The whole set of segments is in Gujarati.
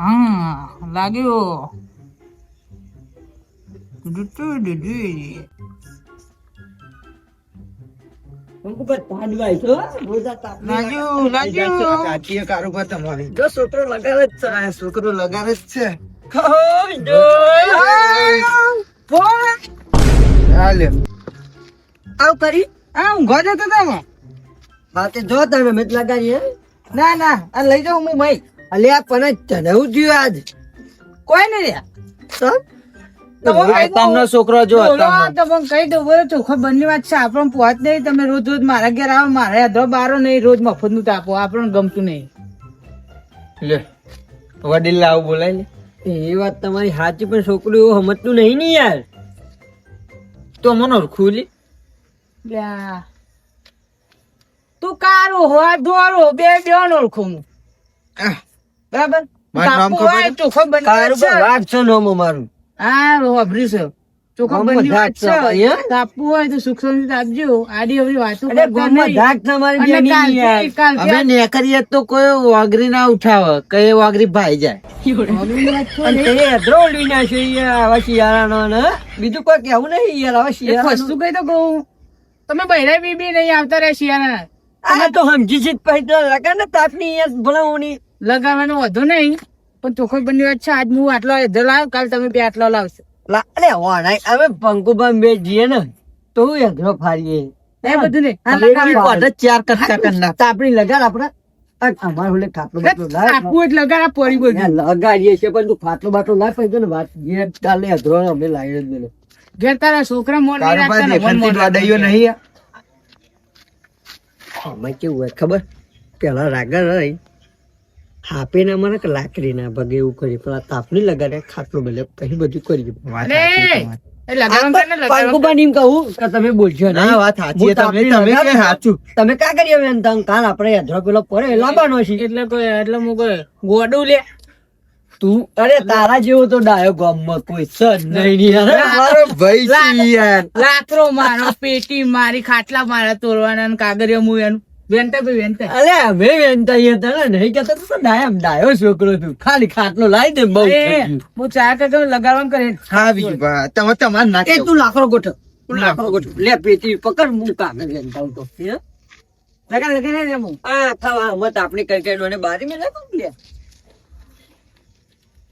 હા, લાગ્યો. છોકરો લગાવે જ છે છોકરો લગાવે જ છે આવ કરી આ ઊંઘવા જતો તમે બાકી જો તમે મેં લગાડીએ ના ના આ લઈ જાઉં હું મઈ અલ્યા પણ ચઢવું થયું આજ? કોઈ તો? તમને છોકરો જો તમને કહી દઉં બોલો ચોખ્ખો બંને વાત છે આપણને પહોંચ નહીં તમે રોજ રોજ મારા ઘેર આવો મારે અધો બારો નહીં રોજ મફતનું તાપો આપણને ગમતું નહીં. લે વડીલ લાવ બોલાય લે એ વાત તમારી સાચી પણ છોકરું એવું સમજતું નહીં ને યાર. તો મને ખુલી. લ્યા. તું કારો હો આ ધોરો બે બેન ઓળખું હું. બરાબર? નામ ખબર? બંને મારું. હા છે. બંને છે. હોય તો સુખ આપજો. આડી વાતો ગામમાં ધાક અમે નેકરીએ તો કોઈ વાગરી ના ઉઠાવે કઈ વાગરી ભાઈ જાય. અધરો ઓલવી નાખ્યો યાર આવા શિયાળાનો ને. બીજું કોઈ કેવું નહીં યાર આવા શિયાળા વસ્તુ કઈ તો કહું. તમે બહેરા બીબી નહીં આવતા રહ્યા શિયાળા આ તો સમજી છે પછી તો લગા ને તાપની યાર ભલાવણી લગાવવાનો વધુ નહીં પણ ચોખ્ખો બંને વાત છે આજ હું આટલો અડધો લાવ કાલ તમે બે આટલો લાવશો. અરે વાણાય હવે પંકુભાઈ બે જઈએ ને તો હું અધરો ફાડીએ એ બધું નહીં. ચાર કટકા કરી નાખ. આપણી લગાડ આપણે. અમારે ઓલે ખાટલો બાટલો લાવ. આપવું એટલે લગાડ પડી બધું લગાડીએ છીએ પણ તું ખાટલો બાટલો લાવ પછી ને વાત જે ચાલે અધરો અમે લાવી જ મેલો ઘેર તારા છોકરા મોર નહીં રાખતા ને નહીં આમાં કેવું હોય ખબર? પેલા રાગર રહી. હાપે ના મને કે લાકડી ના ભગે એવું કરી પેલા તાપની લગાડે ખાટલો ભલે પછી બધું કરી તમે બોલશો ના. વાત સાચી તમે તમે સાચું. તમે કા કરીએ બેન કાલ આપણે અધરો પેલો પડે લાવવાનો છે. એટલે કોઈ એટલે હું કોઈ ગોડું લે. તું અરે તારા જેવો તો ડાયો ગામમાં કોઈ છે નહીં. મારો ભાઈ છે યાર. લાકડો મારો પેટી મારી ખાટલા મારા તોડવાના કાગરિયા કાગળિયા હું એનું વેનતા ભાઈ વેનતા અલે અમે વેનતા હતા ને નહીં કહેતા તો ડાયો ડાયો છોકરો તું. ખાલી ખાટલો લાવી દે બહુ થઈ એ, ગયું. હું ચા કાકા લગાડવાનું કરે. હા બીજું બા, તમે તમારે ના એ તું લાકડો ગોઠવ. તું લાકડો ગોઠવ. લે પેટી પકડ હું કાગળ વેનતા તો હે? લગાડ લગાડ લે હું આ ખાવા મત આપણે કઈ કઈ ડોને બારી મેં નાખો લે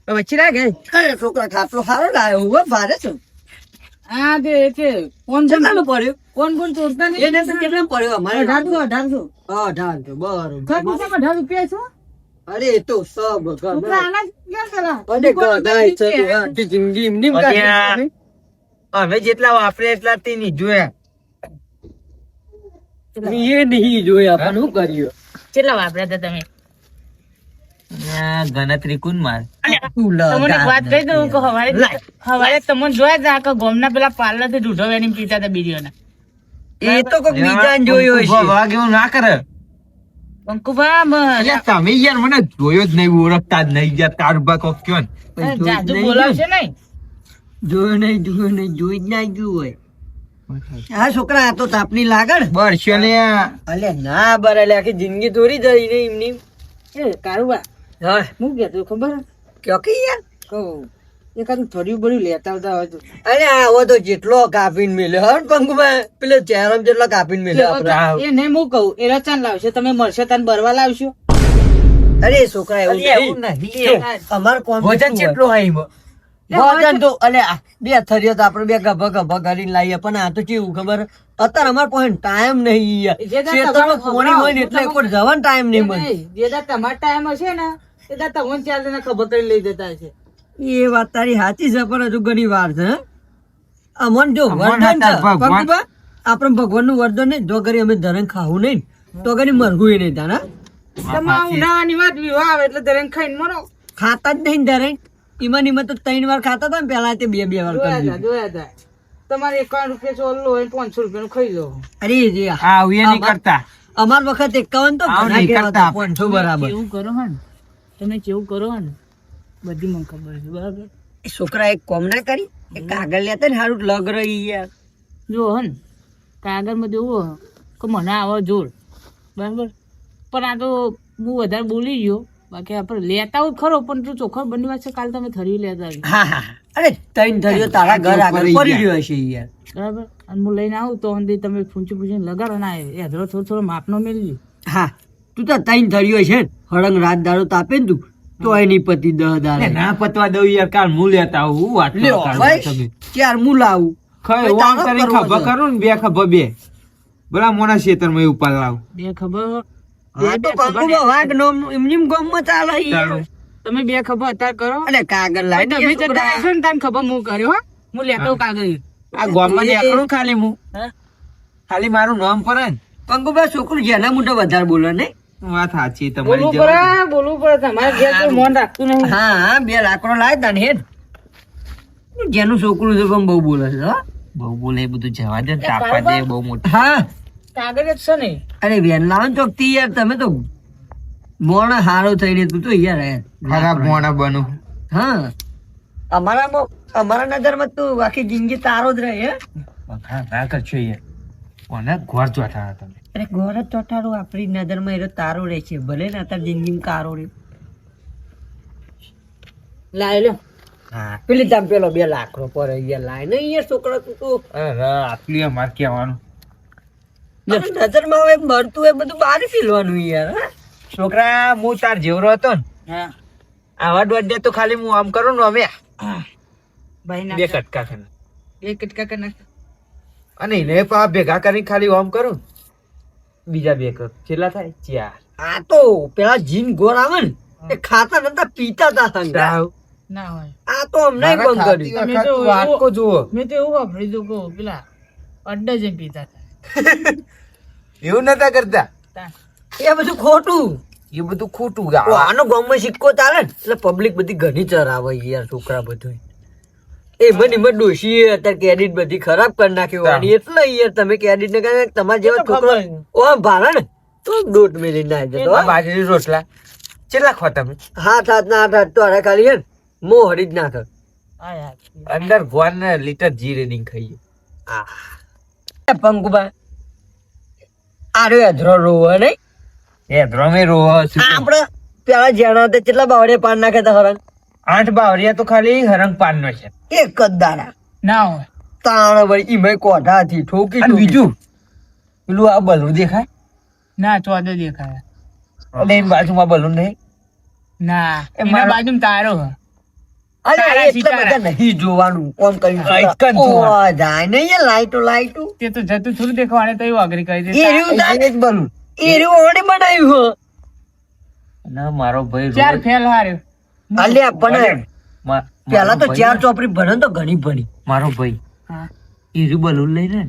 વચ્ચે અરે છોકરા ખાટલો સારો લાયો. હું હો, ભારે છું. હા તે કોણ કોણ પડ્યું? કોણ કોણ તોડતા નહીં? એને કેટલાનો પડ્યો? અમારે અઢારસો અઢારસો. અઢારસો બરોબર. અઢાર રૂપિયા છો? અરે એ તો સબ જિંદગી એમની. અમે જેટલા વાપરે એટલા તે નહીં જોયા એ નહીં જોયા પણ શું કર્યું? કેટલા વાપર્યા હતા તમે? ગણતરી કુન માર? તમને વાત કહી દઉં કે હવારે હવારે તમને જોયા હતા કે ગોમના પેલા પાર્લરથી ઢૂઢો વેની પીતા હતા બીડીઓના. એ તો કોઈક બીજાને જોયો હશે. વાગ એવું ના કરે. અંકુભા તમે યાર મને જોયો જ નહીં ઓળખતા જ નહીં યાર તારું બા કોક કયો ને? અરે બોલાવશે નહીં. જોયો નહીં જોયો નહીં જોઈ જ ના ગયું હોય. આ છોકરા આ તો તાપની લાગણ. બરશો ને અલે ના બર આખી જિંદગી દોરી જઈ ને એમની. કારુબા. હા. હું કહેતો ખબર? કયો કે યાર? કહું. એકાદું થોડું બધું લેતા આવતા હોય તો. અરે આવો તો જેટલો કાપીને મેલ્યો હર પંખમાં પેલો ચહેરામાં જેટલો કાપીને મેલ્યો આપણે એ નહીં હું કહું એ રચાન લાવશે તમે મળશે તને બરવા લાવશો. અરે છોકરા એવું નહીં. અમાર કોમ વજન કેટલું હોય? વજન તો અલે બે થરીઓ તો આપણે બે ગભા ગભા કરીને લાવીએ પણ આ તો કેવું ખબર? અત્યારે અમાર પાસે ટાઈમ નહીં યાર. એટલે. જવાનો ટાઈમ નહીં મળે. જે તમારો ટાઈમ હશે ને એ દાડે હું ચાર જણા ખબર કરી લઈ જતા છે એ વાત તારી સાચી છે પણ હજુ ઘણી વાર છે? અમન જો વરદાન છે. પંકુબા, આપણે ભગવાનનું વરદાન નહીં જો કરી અમે ધરણ ખાવું નહીં તો કરી મરઘું નહીં તારા તમારું ઉનાળાની વાત વિવાહ આવે એટલે દરેક ખાઈને મરો. ખાતા જ નહીં ધરણ ઈમાં ને તો ત્રણ વાર ખાતા હતા ને પેલા તે બે બે વાર ખાતા જોયા હતા તમારે એકાવન રૂપિયા ચોલ્લો હોય પાંચસો રૂપિયા ખાઈ લો. અરે જે કરતા. અમાર વખત એકાવન તો ઘણા કરતા. પાંચસો બરાબર. કેવું કરો હે ને. તમે કેવું કરો ને બધી મને ખબર છે બરાબર? છોકરા એક કોમ ના કરી? એ કાગળ લેતા ને સારું લગ રહી યાર. જો હે ને કાગળમાં જોવો કે મને આવો જોર બરાબર? પણ આ તો હું વધારે બોલી ગયો બાકી આપણે લેતા આવું ખરો પણ તું ચોખ્ખો બની વાત છે કાલ તમે થરી લેતા હા હા. અરે તૈન થયો તારા ઘર આગળ પડી રહ્યો હશે યાર. બરાબર? અને હું લઈને આવું તો અંદર તમે ફૂંચી ફૂંચીને લગાડો ના એ. હજરો થોડો થોડો માપનો મેળવી. હા. તું તો તૈન ધર્યો છે ને હળંગ રાત દાડો તાપે ને તું તો એની પતિ દહ દાડે. ના પતવા દઉં યાર કાલ હું લેતા આવું હું વાત કરો તમે ચાર હું લાવું? ખરે ભાઈ, વામ તારો ખભા છે. ને બે ખભા બે. બરા મોના શેતરમાં ઉપાલ લાવું. બે ખબર હા તો કંકુમાં વાગ નો એમની ગમમાં ચાલે તમે બે ખબર અત્યારે કરો. અને કાગળ લાવી તમે જતા. ને તાન ખબર હું કર્યો હા. લેતો કાગળ. આ ગોમમાં નીકળું ખાલી હું હા. ખાલી મારું નામ પર ને. કંકુબા છોકરું જેના મોઢે વધારે બોલે ને વાત સાચી તમારી બોલવું પડે બોલવું પડે. તમારે ઘેર કોઈ મોન રાખતું નહીં. હા હા બે લાકડો લાય તાને હેડ. જેનું છોકરું છે પણ બહુ બોલે છે બહુ બોલે એ બધું જવા દે તાપા દે બહુ મોટું. હા. કાગળ જ છે ને. અરે બેન લાવન ચોકથી યાર તમે તો મોણ હારો થઈને તું તો યાર. ખરાબ મોણા બનું. હા. અમારામાં અમારા નજરમાં તું આખી જિંદગી તારો જ રહે હે. હા ના કરશો યાર. કોને ઘર જોતા તમે? અરે ગોર જ ચોટાડું આપણી નજરમાં એનો તારો રહે છે. ભલે ને અત્યારે જિંદગીમાં કારો રહે લાય લો હા. પેલી તમ પેલો બે લાકડો પર અહીંયા લાય ને અહીંયા છોકરા તું તું. અરે આટલી અમારે કહેવાનું. નજરમાં હવે મળતું એ બધું બહાર ફીલવાનું યાર છોકરા હું તાર જેવરો હતો ને. હા. આવા દોડે તો ખાલી હું આમ કરું ને અમે. ભાઈ બે કટકા કરે બે કટકા કરી અને એને પા ભેગા કરીને ખાલી આમ કરું બીજા બે કપ. કેટલા થાય? ચાર. આ તો પેલા જીન ગોળ આવે ને એ ખાતા નતા પીતા તા સંગા ના હોય. આ તો અમને બંધ કર્યું. તમે તો વાટકો જુઓ. મેં તો એવું વાપર્યું હતું કહું પેલા અડ્ડા જેમ પીતા હતા. એવું નતા કરતા? એ બધું ખોટું. એ બધું ખોટું આનો ગામમાં સિક્કો ચાલે ને એટલે પબ્લિક બધી ઘણી ચરાવે યાર છોકરા બધું એ મને મને ડોશી અત્યારે કેડિટ બધી ખરાબ કરી નાખી હોવાની એટલે યાર તમે કેડિટ ને કહે તમારા જેવા છોકરો. ઓ ભારણ. તો દોટ મેલી ના જતો બાજરી રોટલા. કેટલા ખો તમે? હાથ હાથ ના હાથ હાથ તો અરે ખાલી હે મો હરી જ ના કર અંદર ગોન ને લીટર જીરે ની ખાઈએ. આ પંકુબા આરે અધરો રોવા નહીં? એ ધ્રમે રો આપણે પેલા જેણા હતા કેટલા બાવડે પાન નાખે હતા હરણ આઠ બાવરિયા તો ખાલી હરંગ પાન નો છે. એક જ દાણા ના હોય. તાણ વળી ઈમે કોઠાથી ઠોકી અને. બીજું? પેલું આ બલૂન દેખાય? ના ચોદો દેખાય. અને એની બાજુમાં બલૂન નહીં? ના એ એના મારો- બાજુ તારો હે. અરે એટલે બધા નહીં જોવાનું ઓમ કહ્યું આ એક ઓ, જાય નહીં એ લાઈટો લાઈટો. તે તો જતું થોડું દેખવાને તો એવું અઘરી કરી દે. એ રહ્યું તારે- જ બલૂન એ રહ્યું ઓડે બનાવ્યું હો. ના મારો ભાઈ ચાર ફેલ હાર્યો. અલ્યા પણ પેલા તો ચાર ચોપડી ભણે તો ઘણી ભણી. મારો ભાઈ. એ રહ્યું લઈ ને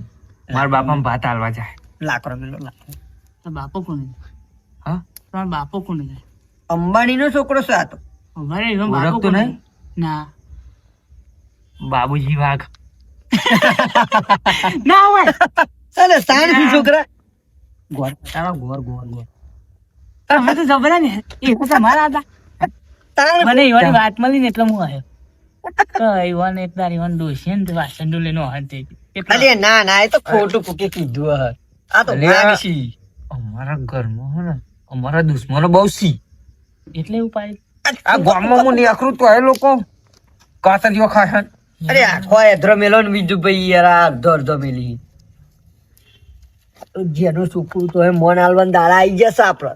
મારા બાપા ભાત હાલવા જાય. લાકડો મેલો લાકડો. બાપો કોણ હા? તમારો બાપો કોણ જાય અંબાણી નો છોકરો છે આ તો. અમારે એનો બાપો કોણ ના. બાબુજી વાઘ. ના હોય. ચાલે સાણ શું છોકરા. ગોર તારા ગોર ગોર ગોર. તમે તો જબરા ને એ તો તમારા હતા. મને ઈવાની વાત મળી ને એટલે હું આવ્યો ઈવાન એટલા ઈવાન દોષી ને વાસણ ડોલે નો હાથ અરે ના ના એ તો ખોટું ફૂકે કીધું હે આ તો અલ્યા. અમારા ઘરમાં હે ને અમારા દુશ્મનો બહુ સી. એટલે એવું પાડી. આ ગામમાં હું નીકળું તો એ લોકો. કાતરીઓ ખાય અરે આખો એધરો મેલો ને બીજું ભાઈ યાર આ અડધો અડધો મેલી. જેનું સુકું તો એ મોન આલવાન દાડા આઈ જશે આપડે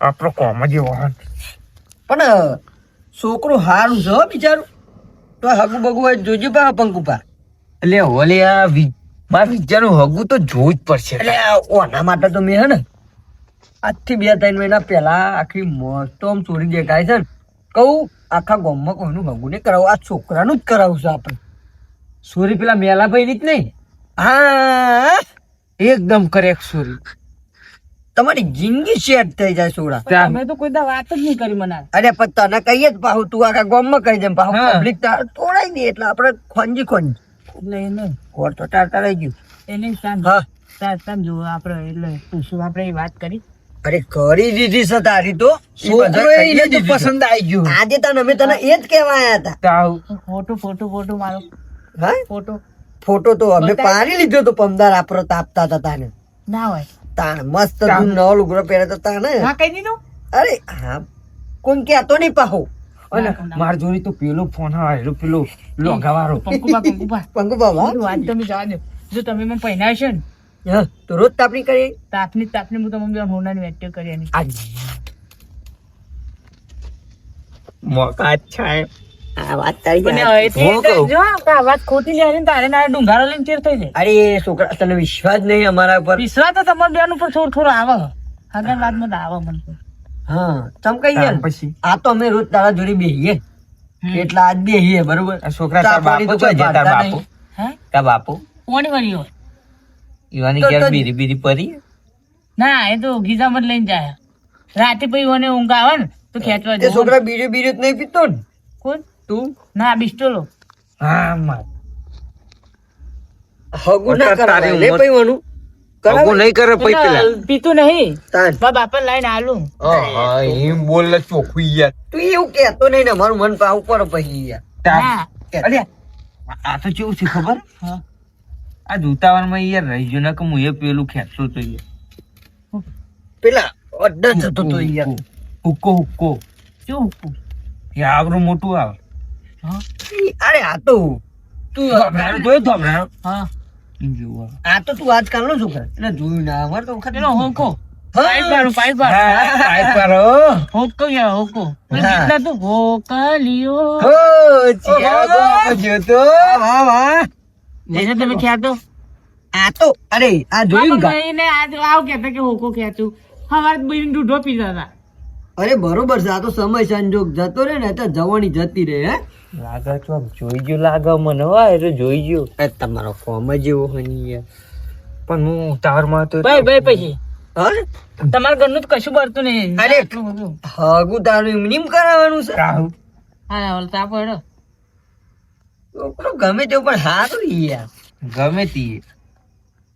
આપણો કોમ જ એવો પણ છોકરું હારું છે બિચારું. તો હગુ બગુ હોય જોજે પા પંકુપા એટલે ઓલે આ મારા વિચારનું હગું તો જોવું જ પડશે. એટલે ઓના માટે તો મેં હે ને આજથી બે ત્રણ મહિના પહેલા આખી મોસ્તો આમ ચોરી દેખાય છે ને. કહું આખા ગામમાં કોઈનું હગું નહીં કરાવું. આ છોકરાનું જ કરાવું છે આપણે. સોરી પેલા મેલા ભાઈ જ નહીં. હા એકદમ કરેક્ટ સોરી. તમારી જિંદગી સેટ થઈ જાય સોડા. તમે તો કોઈ વાત જ નહીં કરી મને. અરે પણ તને કહીએ જ પાહુ તું આખા ગામમાં કહી દે પાહુ. પબ્લિક તોડાઈ દે એટલે આપણે ખોંજી ખોંજી. એટલે એને ઘોર તો ટાટા રહી ગયું. એને સાંજ સાંજ સાંજ જો આપણે એટલે પૂછું આપણે એ વાત કરી? અરે કરી દીધી છે તારી તો. છોકરો એને તો પસંદ આવી ગયું. આજે તને અમે તને એ જ કહેવા આવ્યા હતા. તાવ. ફોટો ફોટો ફોટો મારો. હા? ફોટો. ફોટો તો અમે પાણી પાડી લીધો તો પમદાર આપરો તાપતા હતા તાને. ના હોય. તાણ. મસ્ત તું નવો લુગડો પહેરે તો તાણ હા. કઈ દીધું? અરે હા. કોઈ કહેતો નહીં પાહો. અને માર જોડે તો પેલો ફોન આવેલો પેલો લોગાવાળો પંકુબા પંકુબા. પંકુબા વાત તમે જવા દો. જો તમે મને પહેરાવશો ને. હા તો રોજ તાપણી કરી. તાપની તાપની હું તમને હોનાની વેટ્યો કરી એની મોકા છે. આ વાત તારી પણ સાચી. એટલી હું કહું. જો આ વાત ખોટી લે ને તારે ના ડુંગારો લઈને ચેર થઈ જાય. અરે છોકરા તને વિશ્વાસ નહીં અમારા ઉપર વિશ્વાસ તો તમારા બેન ઉપર થોડો થોડો આવે. આગળ વાતમાં તો આવે મને. હા તમ કઈ તાર પછી? આ તો અમે રોજ તારા જોડે બેહીએ. હમ. આજ બેહીએ બરોબર? છોકરા તાર બાપુ તો કોઈ તાર બાપુ. હે? તાર બાપુ? કોની વળી ઈવાની ઘેર બીરી બીરી પરી? ના એ તો ગીઝામાં જ લઈને જાય. રાતે પછી મને ઊંઘ આવે ને તો ખેંચવા છોકરા બીડી બીડી નહીં પીતો ને? કોણ? તું? ના બિસ્ટોલો હા માર. હગું ના તારી લે પૈવાનું. હગું નહીં કરે પછી પેલા પીતું નહીં. તાન. બાપા લાઈને આલું. હા એમ બોલ ચોખ્ખું યાર. તું એવું કહેતો નહીં ને મારું મન પા ઉપર પછી યાર અરે આ તો કેવું છે ખબર? હા. આ જૂતાવાળમાં યાર રહી ગયો ને કે હું એ પેલું ખેંચતો તો યાર. પેલા અડ્ડા થતો તો યાર. હુક્કો હુક્કો કેવું હુક્કો. એ આવરું મોટું આવે. અરે આ તો તું જોયું? હા. એમ જેવું આવે. આ તો તું આજકાલ નો છોકરા. એટલે જોયું ના અમારે તો વખત પેલો હોકો. હા. હા, હા. હો, તો? અરે બરોબર છે. આ તો સમય સંજોગ જતો રે ને તો જવાની જતી રે હે? લાગે તો આમ જોઈ ગયું લાગે મને હો, એટલે તો જોઈ ગયું. એ તમારો ફોર્મ જ એવો હોય ને પણ હું તારમાં તો ભાઈ ભાઈ પછી? હા? તમારા ઘરનું તો કશું બળતું નહીં. અરે. બધું. હગું તારું એમ નીમ કરાવવાનું છે. રાહુ. હા ઓલ તાપ પડો. છોકરો ગમે તેવું પણ સારું યાર. ગમે તે.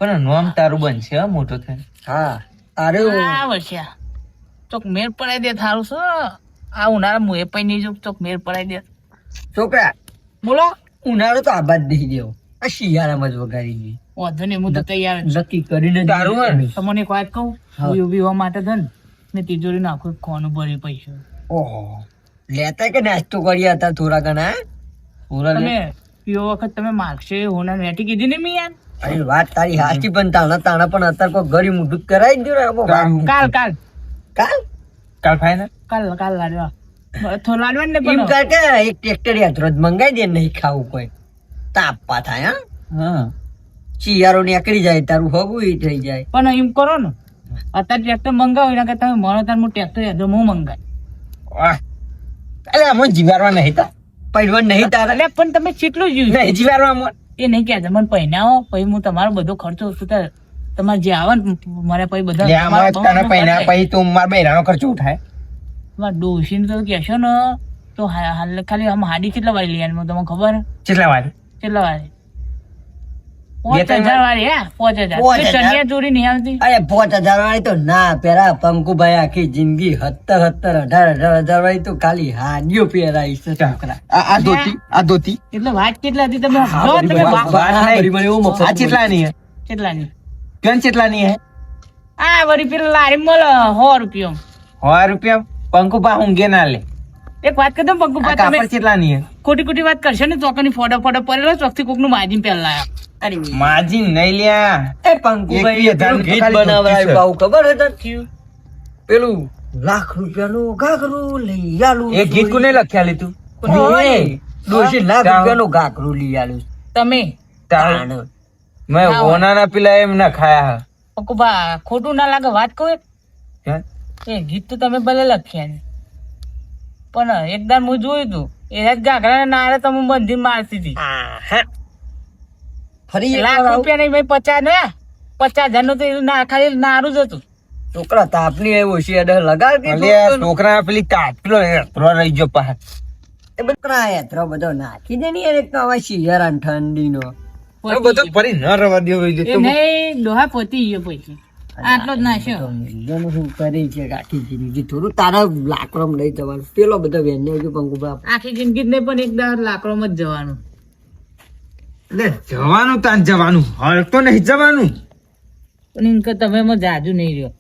પણ નોમ તારું બનશે હો, મોટો થાય હા અરે આ વર્ષે ચોક મેર પડાઈ દે થારું છે આ ઉનાળા મુએ પૈ નહીં જો ચોક મેર પડાઈ દે. છોકરા બોલો ઉનાળો તો આબાદ દઈ દેવો આ શિયાળામાં જ વગાડી દઈએ વાંધો નહીં હું તો તૈયાર નક્કી કરીને તારું તમને એક વાત કહું હું ઊભી હોવા માટે ધન ને તિજોરી નાખું ખોનું ભરી પૈસા ઓહો લેતા કે નાસ્તો કર્યા હતા થોડા ઘણા? પૂરા તમે પીવો વખત તમે માગશે હોના વેટી કીધી ને મેં યાર અરે વાત તારી હાચી પણ તાણા તાણા પણ અત્યારે કોઈ ગરી મોઢું કરાવી દો. કાલ કાલ કાલ કાલ ફાઈનલ કાલ કાલ લાડવા થોડું ને એમ કર કે એક ટ્રેક્ટર યાત્રો જ મંગાઈ દે નહીં ખાવું કોઈ. તાપા થાય હા? શિયાળો નીકળી જાય તારું હગું ઈ થઈ જાય. પણ એમ કરો ને. અત્યારે ટ્રેક્ટર મંગાવો એના કરતા તમે મારો તાર હું ટ્રેક્ટર યાદો હું મંગાય. અલે જીવારવા નહીં તા. નહીં તારા એટલે પણ તમે કેટલું જીવ નહીં જીવારવા. એ નહીં કહેતા મને પહેરાવો પછી હું તમારો બધો ખર્ચો થાય તમારે જે આવે ને મારે પછી બધા તને પછી તું મારા બૈરાનો ખર્ચો ઉઠાય. તમારા ડોશીને તો કહેશો ને તો હાલ ખાલી આમ હાડી કેટલા વાળી લઈ તમને ખબર? કેટલા વાર કેટલા વાળી? પાંચ હજાર વાળી. હા પાંચ હજાર. પાંચ પેલી હજાર? ચણિયા ચોરી નહીં આવતી? અરે પાંચ હજાર વાળી તો ના પેલા પંકુભાઈ આખી જિંદગી સત્તર સત્તર અઢાર અઢાર હજાર વાળી તો ખાલી હાડીઓ પહેરાઈ છે. છોકરા આ આ ધોતી આ ધોતી. એટલે વાત કેટલા હતી તમે? વાત- આ કેટલા ની હે કેટલાની કેટલા ની હે? આ વળી પેલા લારી મળે સો રૂપિયા સો રૂપિયા? પંકુ પા ઊંઘે ના લે. એક વાત કરી દઉં પગ્ગુ આ પા તમે કેટલા ની હે? ખોટી ખોટી વાત કરશો ને ચોકની ફોટો ફોટો પડેલો ચોકથી કોકનું માજીન પહેલા અરે માજીન નહીં લ્યા. એ પંકુભાઈ ગીત બનાવરાય. પાછું ખબર હતા તને? પેલું? લાખ રૂપિયાનું ઘાઘરું લઈ આલું એ ગીત કોને લખ્યા લીધું? ડોશી લાખ. રૂપિયાનું ઘાઘરું લઈ આલું તમે. મેં ના ઓનાના પેલા એમ ના ખાયા. પંકુભા ખોટું ના લાગે વાત કહું એ ગીત તો તમે ભલે લખ્યા ને. પણ એકદમ હું જોયું તું એ જ ગાઘરા નારે તમે બંધી મારતી હતી. ફરી લાખ રૂપિયા નહીં ભાઈ પચાસ ને પચાસ હજારનું તો ના ખાલી નારું જ હતું. છોકરા તાપની એ ઓછી અડે લગાડ છોકરા પેલી કાટલો એત્રો રહી ગયો પાછ. એ બકરા એત્રો બધો નાખી દે ને એક તો હવે શિયાળા ઠંડીનો. બધો ફરી ન રવા દેવો નહીં ડોહા પોતી ગયો પછી. આટલો જ નાખ્યો તો શું કરી છે આખી જિંદગી થોડું તારા લાકડમ લઈ જવાનું પેલો બધો વેન્યો છે પંકુબા આખી જિંદગી જ નહીં પણ એક દાડ લાકડોમાં જ જવાનું. લે જવાનું તાન જવાનું. હાલ તો નહીં જવાનું. પણ એમ તમે એમાં જાજુ નહીં રહ્યો.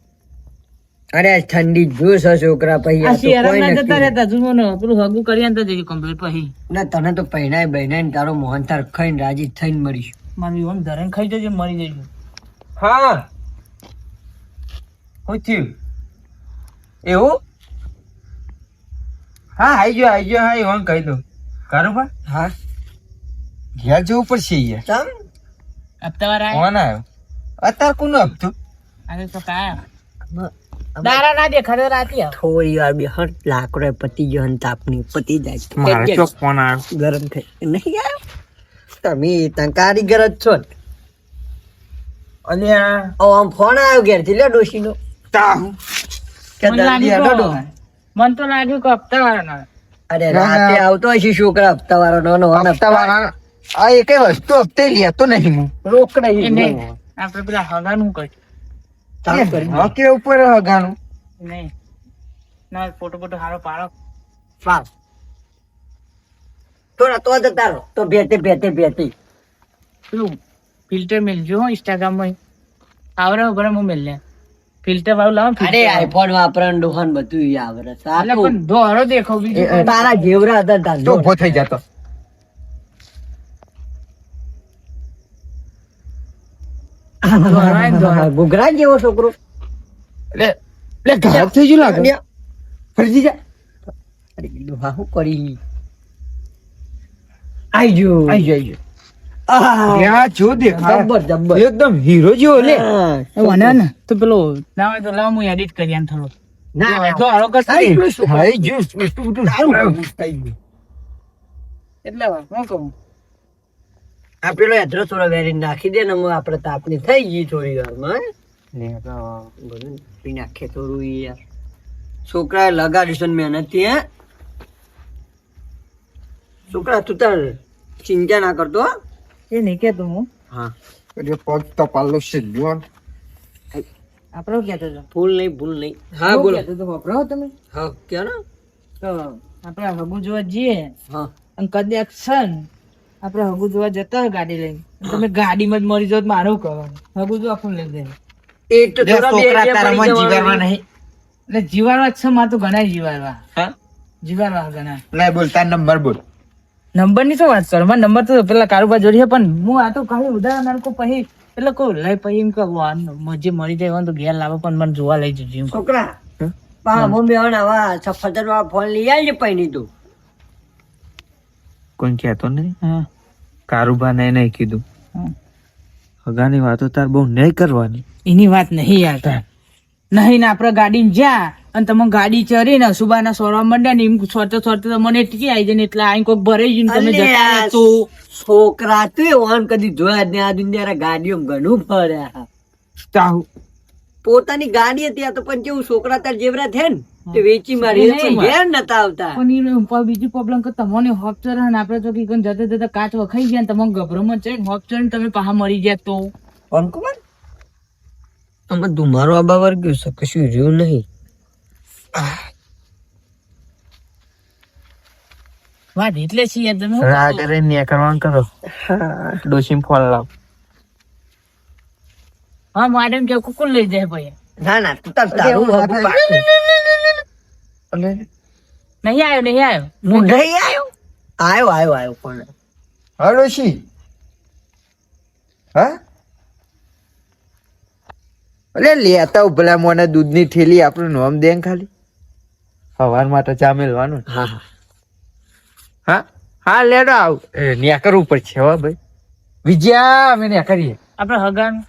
અરે ઠંડી જોશ છોકરા પછી આ આ તો શિયાળા કોઈ ના નક્કી જતા રહેતા પેલું હગું કરી તો જઈએ કમ્પ્લીટ પછી. ના તને તો પહેણાય બહેનાય તારો મોહન તાર ખાઈને રાજી થઈને મળીશું મારી ઓમ ધરણ ખાઈ જજે મરી જઈશ હા. શું થયું એવું હા આઈ ગયો આઈ ગયો હા એવું કહી દઉં પણ હા ઘેર જવું પડશે યાર ચમ હપ્તા કોણ આવ્યો અત્યારે કોનું હપ્તું અરે તો કાયા દારા ના દેખાડે રાતી થોડી વાર બે હટ લાકડો પતી ગયો અને તાપની પતી જાય મારે ચોક ફોન આવ્યો ગરમ થઈ નહીં આવ્યો તમે ત્યાં કારીગર જ છો ને. અને આમ ફોન આવ્યો ઘેરથી લે ડોશીનો તાહુ કે મને દાદી લાગ્યું હડો તો લાગ્યું કે હપ્તા વાળાનો અરે. રાતે આવતો હશે છોકરા હપ્તા વાળાનો નો હપ્તા વાળા આ એકે વસ્તુ હપ્તે લેતો નહીં હું. રોક નહીં. નહીં. આપણે પેલા હગાનું કર હકે ઉપર હગાનું. નહીં. ના ફોટો ફોટો સારો પાડો. વાહ. થોડા તો જ તારો. તો ભેતે ભેતે બેતે પેલું ફિલ્ટર મેલજો હો ઇન્સ્ટાગ્રામમાં. આવરે ઉપર હું મેલ લે. ફિલ્ટર વાળું લાવો અરે આઈફોન વાપરવાનું ડોહાન બધું ઈ એટલે પણ દોરો દેખો બીજું તારા જેવરા હતા તાર તો ઊભો થઈ જતો. જેવો છોકરો. લે લે ઘાત થઈ ગયું લાગે. ફરજી જા. અરે ડોહા કરી આઈ આઈ આઈ જો જબ્બર એકદમ હીરો જેવો લે. ને તો પેલો ના તો લાવ હું એડિટ કરી આને થોડો. ના ના. દોરો કરશે આઈ ગયું શું? હાઈ જો બધું સારું એટલે હું કહું? આ પેલો એધરો થોડો વેરી નાખી દે ને આપણે તાપની થઈ ગઈ થોડી વારમાં માં લે તો બધું પી નાખે થોડું યાર છોકરાએ લગાડીશું મેં મહેનતથી છોકરા તું તાર ચિંતા ના કરતો હો? એ નહીં કેતો હું. હા. એટલે પગ તો પાલો છે જોન આપણો શું કહેતો હતો. ભૂલ નહીં ભૂલ નહીં. હા બોલો. કહેતો તો વાપરો તમે. હા કે ને તો આપણે હગુ જોવા જઈએ. હા. અને કદાચ છે આપણે હગુ જોવા જતા હોય ગાડી લઈને. તમે ગાડીમાં જ મરી જાવ તો મારું કરવાનું? હગુ જોવા કોણ લઈ જાય. એ તો છોકરા બે તારા પડી મન જીવારમાં જવાના. નહીં. એટલે જીવાડવા જ છે મારે તો ઘણા જીવાડવા. હા? જીવાડવા ઘણા. લે બોલ તાર નંબર બોલ. નંબરની શું વાત કરો? મારો નંબર તો પેલા કારોબાર જોડી છે પણ હું આ તો ખાલી ઉદાહરણ નાખું પછી એટલે કહું લઈ પછી એમ કહું મજે મરી જાય તો ઘેર લાવો પણ મને જોવા લઈ જજો. એમ છોકરા પા મમ્મી હવે આવા સફરજન વાળા ફોન લઈ આવજે પૈની તું. કોઈ કહેતો નહીં હા. કારુભા ને નહીં કીધું. હગાની વાતો તાર બહુ નહીં કરવાની. એની વાત નહીં યાર નહીં ને આપણે ગાડી જા અને તમે ગાડી ચરી ને સુબાના સોરવા માંડ્યા ને એમ સોરતે સોરતે તો મને ટીકી આવી જાય એટલે આઈ કોક ભરાઈ ગયું ને તમે જતા તો. છોકરા તું ઓન કદી જોયા નહીં. આ દુનિયા ગાડીઓ ઘણું ફર્યા તાહુ પોતાની ગાડી હતી આ તો પણ કેવું છોકરા તાર જેવરા થયા ને તે વેચી મારી એ ઘેર નતા આવતા. પણ એનો ઉપર બીજી પ્રોબ્લેમ કે તમને હોપ ચડે ને આપણે તો કઈ જતા જતા કાચ વખાઈ ગયા ને તમને ગભરામાં છે હોપચર ને તમે પાછા મરી ગયા તો. આમાં ધુમારો આબા વર્ગ્યું છે કશું રહ્યું નહીં. વાત એટલે છીએ તમે તમે કરે? ને કરવાનું કરો. ડોશીમ ફોન લાવ. હા માડમ કે કુકુલ લઈ જાય ભાઈ? ના ના તું તાર તારું બાપુ. એટલે નહીં આવ્યો નહીં આવ્યો. હું નહીં આવ્યો? આવ્યો આવ્યો આવ્યો પણ હા ડોશી. હા? અરે લેતા ભલા મોને દૂધની થેલી આપણું નોમ દે ખાલી. સવાર માટે ચા મેળવાનું ને. હા. હા? લેડો આવ. એ ન્યા કરવું પડશે હો ભાઈ. વિજયા અમે ન્યા કરીએ. આપણે હગાનું.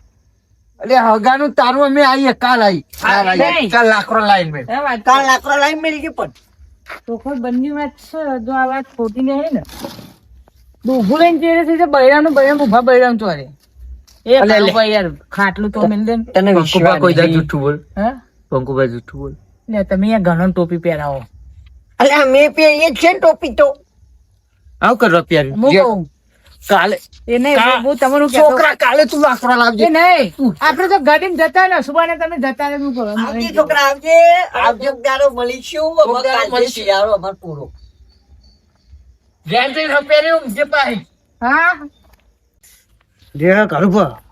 અલે હગાનું તારું અમે આવીએ કાલ આવી કાલ લાકડો લાઈન મેં કાલ લાકરો લાઈન મેળ ગઈ પણ. તો કોઈ બંને વાત છે જો આ વાત ખોટી નહીં ને. ઊભું લઈને ચેરે થઈ જાય બૈરાનું ઊભા ઊભા તો અરે. એ. ભાઈ યાર ખાટલું તો મેં દે તને વિશ્વાસ કોઈ જા જૂઠું બોલ. હા? પંકુભાઈ જૂઠું બોલ. લે તમે ઘણો ટોપી પહેરાવો. અલ્યા મેં પહેરીએ છે ને ટોપી તો. આવ કરો હું કાલે એ નહીં હું- તમારું છોકરા કાલે તું લાકડા લાવજે. એ નહીં આપણે તો ગાડીમાં જતા ને સુબાને તમે જતા રહે આવજે છોકરા આવજે. આવજો દાડો મળીશું. મળીશું. યારો અમાર પૂરો. થી પહેર્યું જે પાહી. હા?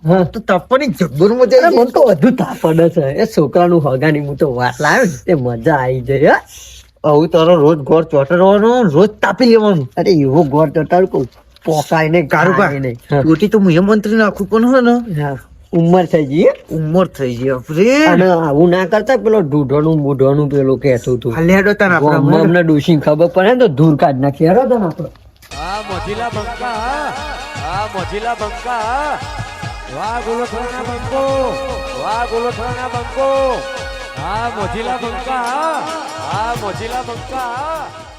હા તો તપવાની જબ્બર મજા મને તો વધુ તાપડ છે. એ છોકરાનું હગાની હું તો વાત લાવ્યો ને મજા આવી જાય આવું તારો રોજ ગોળ ચોટરવાનો રોજ તાપી લેવાનું. અરે એવો ગોળ ચટાડું કહું પોકાય નહીં કારુભા નહીં. રોટી તો હું મંત્રી નાખું પણ હે ને. હા. ઉંમર થઈ ગઈ ઉમર ઉંમર થઈ ગઈ અપરે અને આવું ના કરતા પેલો ઢૂઢોનું મૂઢોનું પેલું કહેતું હતું. હાલે હેડો આપણે અમને ડોશી ખબર પડે ને તો ધૂર કાઢ નાખી. હેરો તને આપણે મોજીલા બંકા આ મોજીલા બંકા. વાહ ગુલોથરાના બંકો. વાહ ગુલોથરાના બંકો. હા, મોજીલા બંકા. હા, મોજીલા બંકા.